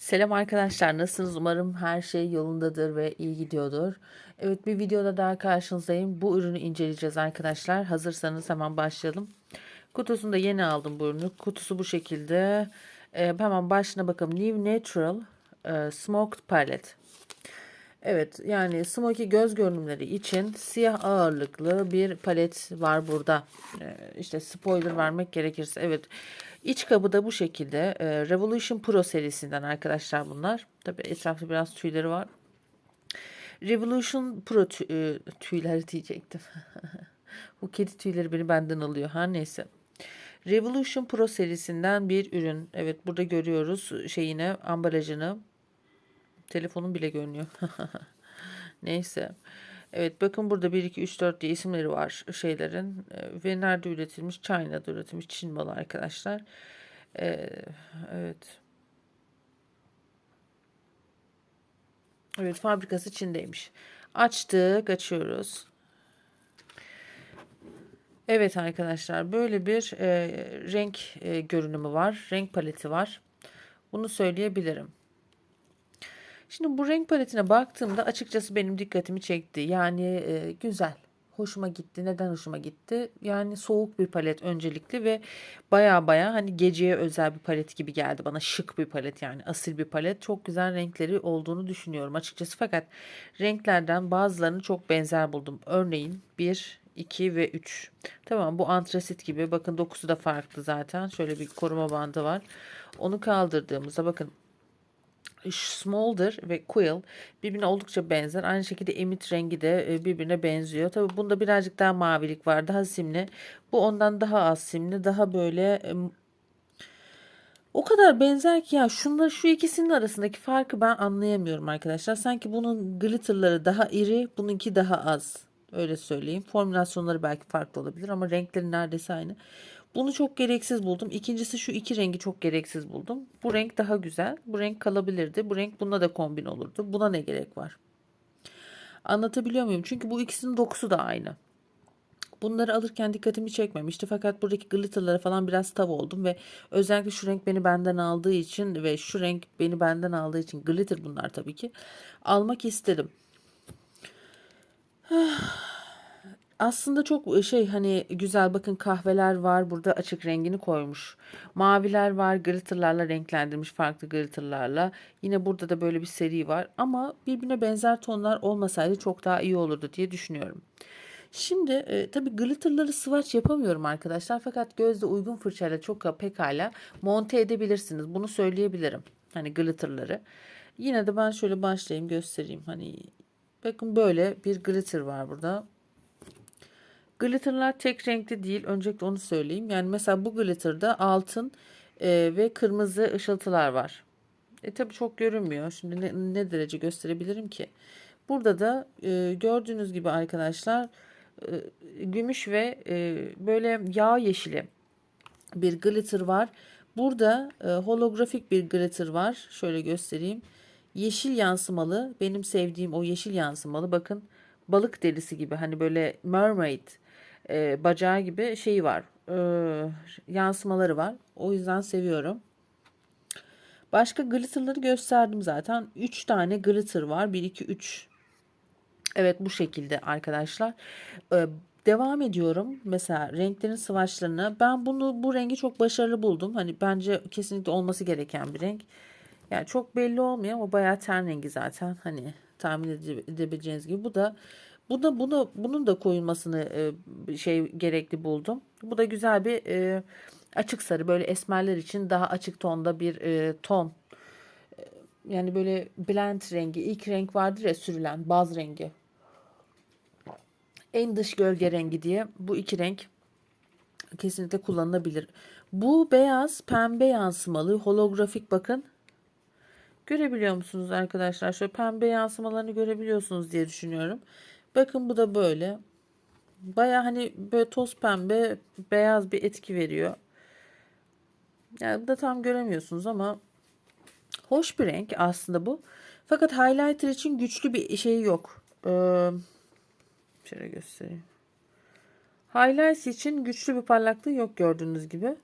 Selam arkadaşlar, nasılsınız? Umarım her şey yolundadır ve iyi gidiyordur. Evet, bir videoda daha karşınızdayım. Bu ürünü inceleyeceğiz arkadaşlar. Hazırsanız hemen başlayalım. Kutusunu da yeni aldım bu ürünü. Kutusu bu şekilde. Ee, hemen başına bakalım. New Natural e, Smoked Palette. Evet, yani smoky göz görünümleri için siyah ağırlıklı bir palet var burada. Ee, işte spoiler vermek gerekirse. Evet, iç kabı da bu şekilde. Ee, Revolution Pro serisinden arkadaşlar bunlar. Tabii etrafta biraz tüyleri var. Revolution Pro tü- e, diyecektim. bu kedi tüyleri beni benden alıyor. Her neyse. Revolution Pro serisinden bir ürün. Evet, burada görüyoruz şeyini, ambalajını. Telefonum bile görünüyor. Neyse. Evet bakın burada 1, 2, 3, 4 diye isimleri var şeylerin. Ee, Ve nerede üretilmiş? China'da üretilmiş. Çin malı arkadaşlar. Ee, evet. Evet fabrikası Çin'deymiş. Açtık. Açıyoruz. Evet arkadaşlar böyle bir e, renk e, görünümü var. Renk paleti var. Bunu söyleyebilirim. Şimdi bu renk paletine baktığımda açıkçası benim dikkatimi çekti. Yani e, güzel. Hoşuma gitti. Neden hoşuma gitti? Yani soğuk bir palet öncelikli ve baya baya hani geceye özel bir palet gibi geldi bana. Şık bir palet yani asil bir palet. Çok güzel renkleri olduğunu düşünüyorum açıkçası. Fakat renklerden bazılarını çok benzer buldum. Örneğin 1, 2 ve 3. Tamam bu antrasit gibi. Bakın dokusu da farklı zaten. Şöyle bir koruma bandı var. Onu kaldırdığımızda bakın Smolder ve Quill birbirine oldukça benzer. Aynı şekilde emit rengi de e, birbirine benziyor. Tabii bunda birazcık daha mavilik var. Daha simli. Bu ondan daha az simli. Daha böyle o kadar benzer ki ya şunla şu ikisinin arasındaki farkı ben anlayamıyorum arkadaşlar. Sanki bunun glitterları daha iri, bununki daha az. Öyle söyleyeyim. Formülasyonları belki farklı olabilir ama renkleri neredeyse aynı. Bunu çok gereksiz buldum. İkincisi şu iki rengi çok gereksiz buldum. Bu renk daha güzel. Bu renk kalabilirdi. Bu renk bununla da kombin olurdu. Buna ne gerek var? Anlatabiliyor muyum? Çünkü bu ikisinin dokusu da aynı. Bunları alırken dikkatimi çekmemişti fakat buradaki glitterlara falan biraz tav oldum ve özellikle şu renk beni benden aldığı için ve şu renk beni benden aldığı için glitter bunlar tabii ki almak istedim. Aslında çok e, şey hani güzel bakın kahveler var burada açık rengini koymuş. Maviler var glitterlarla renklendirmiş farklı glitterlarla. Yine burada da böyle bir seri var ama birbirine benzer tonlar olmasaydı çok daha iyi olurdu diye düşünüyorum. Şimdi e, tabii glitterları swatch yapamıyorum arkadaşlar fakat gözde uygun fırçayla çok pekala monte edebilirsiniz. Bunu söyleyebilirim. Hani glitterları. Yine de ben şöyle başlayayım göstereyim. Hani bakın böyle bir glitter var burada. Glitterlar tek renkli değil. Öncelikle onu söyleyeyim. Yani mesela bu glitterda altın e, ve kırmızı ışıltılar var. E tabi çok görünmüyor. Şimdi ne, ne derece gösterebilirim ki? Burada da e, gördüğünüz gibi arkadaşlar e, gümüş ve e, böyle yağ yeşili bir glitter var. Burada e, holografik bir glitter var. Şöyle göstereyim. Yeşil yansımalı. Benim sevdiğim o yeşil yansımalı. Bakın balık derisi gibi hani böyle mermaid e, bacağı gibi şeyi var. E, yansımaları var. O yüzden seviyorum. Başka glitterları gösterdim zaten. 3 tane glitter var. 1, 2, 3. Evet bu şekilde arkadaşlar. E, devam ediyorum. Mesela renklerin swatchlarına. Ben bunu bu rengi çok başarılı buldum. Hani bence kesinlikle olması gereken bir renk. Yani çok belli olmuyor ama bayağı ten rengi zaten. Hani tahmin edebileceğiniz gibi. Bu da bu da buna bunun da koyulmasını e, şey gerekli buldum. Bu da güzel bir e, açık sarı böyle esmerler için daha açık tonda bir e, ton. Yani böyle blend rengi ilk renk vardır ya sürülen baz rengi. En dış gölge rengi diye bu iki renk kesinlikle kullanılabilir. Bu beyaz pembe yansımalı holografik bakın. Görebiliyor musunuz arkadaşlar? Şöyle pembe yansımalarını görebiliyorsunuz diye düşünüyorum. Bakın bu da böyle. Baya hani böyle toz pembe beyaz bir etki veriyor. Yani bu da tam göremiyorsunuz ama hoş bir renk aslında bu. Fakat highlighter için güçlü bir şey yok. Ee, şöyle göstereyim. Highlights için güçlü bir parlaklığı yok gördüğünüz gibi.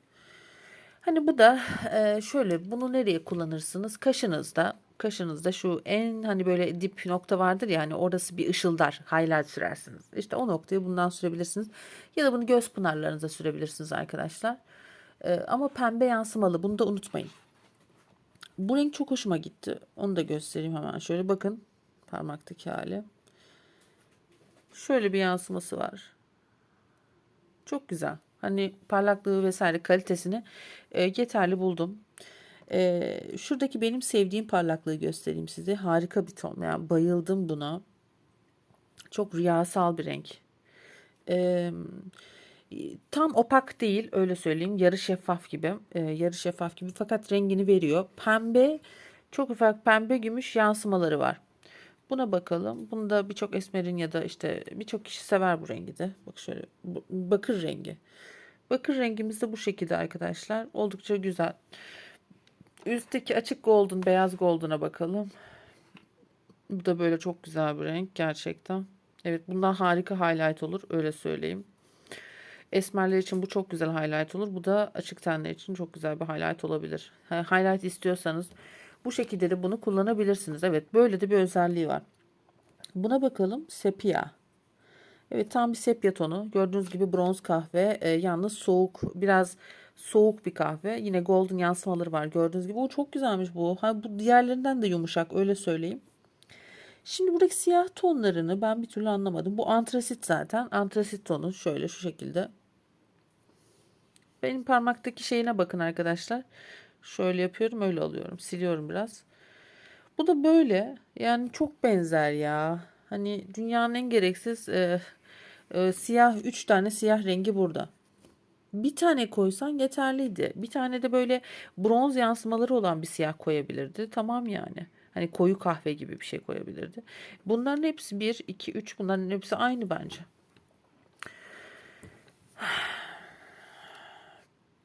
Hani bu da e, şöyle bunu nereye kullanırsınız? Kaşınızda kaşınızda şu en hani böyle dip nokta vardır ya hani orası bir ışıldar highlight sürersiniz. İşte o noktayı bundan sürebilirsiniz. Ya da bunu göz pınarlarınıza sürebilirsiniz arkadaşlar. E, ama pembe yansımalı bunu da unutmayın. Bu renk çok hoşuma gitti. Onu da göstereyim hemen. Şöyle bakın parmaktaki hali. Şöyle bir yansıması var. Çok güzel. Hani parlaklığı vesaire kalitesini e, yeterli buldum. E, şuradaki benim sevdiğim parlaklığı göstereyim size. Harika bir ton. Yani bayıldım buna. Çok rüyasal bir renk. E, tam opak değil öyle söyleyeyim. Yarı şeffaf gibi. E, yarı şeffaf gibi fakat rengini veriyor. Pembe çok ufak pembe gümüş yansımaları var. Buna bakalım. Bunu da birçok esmerin ya da işte birçok kişi sever bu rengi de. Bak şöyle bakır rengi. Bakır rengimiz de bu şekilde arkadaşlar. Oldukça güzel. Üstteki açık golden, beyaz golden'a bakalım. Bu da böyle çok güzel bir renk gerçekten. Evet bundan harika highlight olur öyle söyleyeyim. Esmerler için bu çok güzel highlight olur. Bu da açık tenler için çok güzel bir highlight olabilir. Highlight istiyorsanız bu şekilde de bunu kullanabilirsiniz. Evet böyle de bir özelliği var. Buna bakalım. Sepia. Evet tam bir sepya tonu. Gördüğünüz gibi bronz kahve. E, yalnız soğuk biraz soğuk bir kahve. Yine golden yansımaları var gördüğünüz gibi. O çok güzelmiş bu. Ha, bu diğerlerinden de yumuşak öyle söyleyeyim. Şimdi buradaki siyah tonlarını ben bir türlü anlamadım. Bu antrasit zaten. Antrasit tonu şöyle şu şekilde. Benim parmaktaki şeyine bakın arkadaşlar. Şöyle yapıyorum öyle alıyorum. Siliyorum biraz. Bu da böyle. Yani çok benzer ya. Hani dünyanın en gereksiz e, e, siyah 3 tane siyah rengi burada. Bir tane koysan yeterliydi. Bir tane de böyle bronz yansımaları olan bir siyah koyabilirdi. Tamam yani. Hani koyu kahve gibi bir şey koyabilirdi. Bunların hepsi 1, 2, 3 bunların hepsi aynı bence.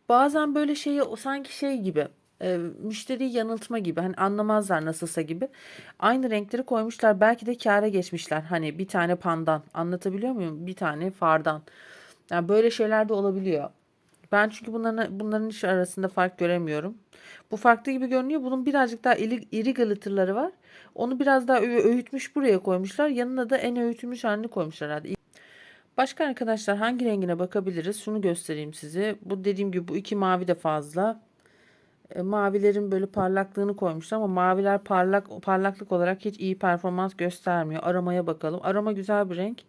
Bazen böyle şeyi sanki şey gibi e, müşteriyi yanıltma gibi hani anlamazlar nasılsa gibi aynı renkleri koymuşlar belki de kâra geçmişler hani bir tane pandan anlatabiliyor muyum bir tane fardan yani böyle şeyler de olabiliyor ben çünkü bunların bunların iş arasında fark göremiyorum bu farklı gibi görünüyor bunun birazcık daha iri, iri glittırları var onu biraz daha öğütmüş buraya koymuşlar yanına da en öğütülmüş halini koymuşlar herhalde Başka arkadaşlar hangi rengine bakabiliriz? Şunu göstereyim size. Bu dediğim gibi bu iki mavi de fazla. E, mavilerin böyle parlaklığını koymuşlar ama maviler parlak parlaklık olarak hiç iyi performans göstermiyor. Aramaya bakalım. Arama güzel bir renk.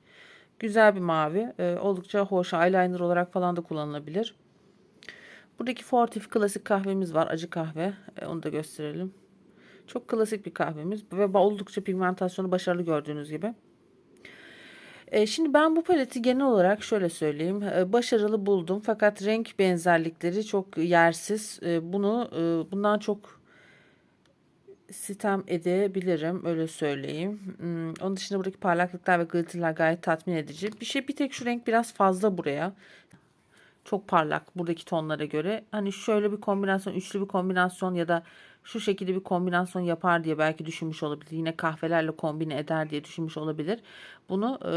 Güzel bir mavi. E, oldukça hoş. Eyeliner olarak falan da kullanılabilir. Buradaki Fortif klasik kahvemiz var. Acı kahve. E, onu da gösterelim. Çok klasik bir kahvemiz ve oldukça pigmentasyonu başarılı gördüğünüz gibi. E, şimdi ben bu paleti genel olarak şöyle söyleyeyim. E, başarılı buldum fakat renk benzerlikleri çok yersiz. E, bunu bundan çok sitem edebilirim öyle söyleyeyim. Hmm, onun dışında buradaki parlaklıklar ve glitterler gayet tatmin edici. Bir şey bir tek şu renk biraz fazla buraya. Çok parlak buradaki tonlara göre. Hani şöyle bir kombinasyon, üçlü bir kombinasyon ya da şu şekilde bir kombinasyon yapar diye belki düşünmüş olabilir. Yine kahvelerle kombine eder diye düşünmüş olabilir. Bunu e,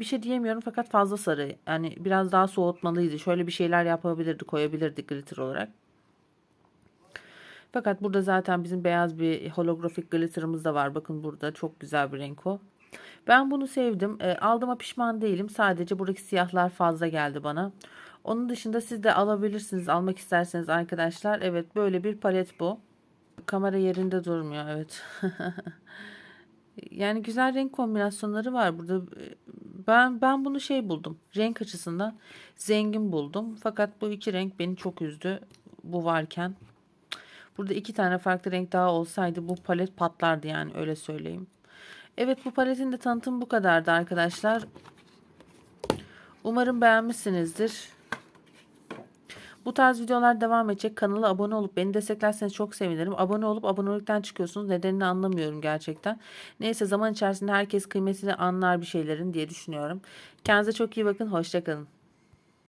bir şey diyemiyorum fakat fazla sarı. Yani biraz daha soğutmalıydı. Şöyle bir şeyler yapabilirdi, koyabilirdi glitter olarak. Fakat burada zaten bizim beyaz bir holografik glitterımız da var. Bakın burada çok güzel bir renk o. Ben bunu sevdim. E, aldığıma pişman değilim. Sadece buradaki siyahlar fazla geldi bana. Onun dışında siz de alabilirsiniz. Almak isterseniz arkadaşlar. Evet böyle bir palet bu. Kamera yerinde durmuyor evet. yani güzel renk kombinasyonları var burada. Ben ben bunu şey buldum. Renk açısından zengin buldum. Fakat bu iki renk beni çok üzdü. Bu varken. Burada iki tane farklı renk daha olsaydı bu palet patlardı yani öyle söyleyeyim. Evet bu paletin de tanıtım bu kadardı arkadaşlar. Umarım beğenmişsinizdir. Bu tarz videolar devam edecek. Kanala abone olup beni desteklerseniz çok sevinirim. Abone olup abonelikten çıkıyorsunuz. Nedenini anlamıyorum gerçekten. Neyse zaman içerisinde herkes kıymetini anlar bir şeylerin diye düşünüyorum. Kendinize çok iyi bakın. Hoşçakalın.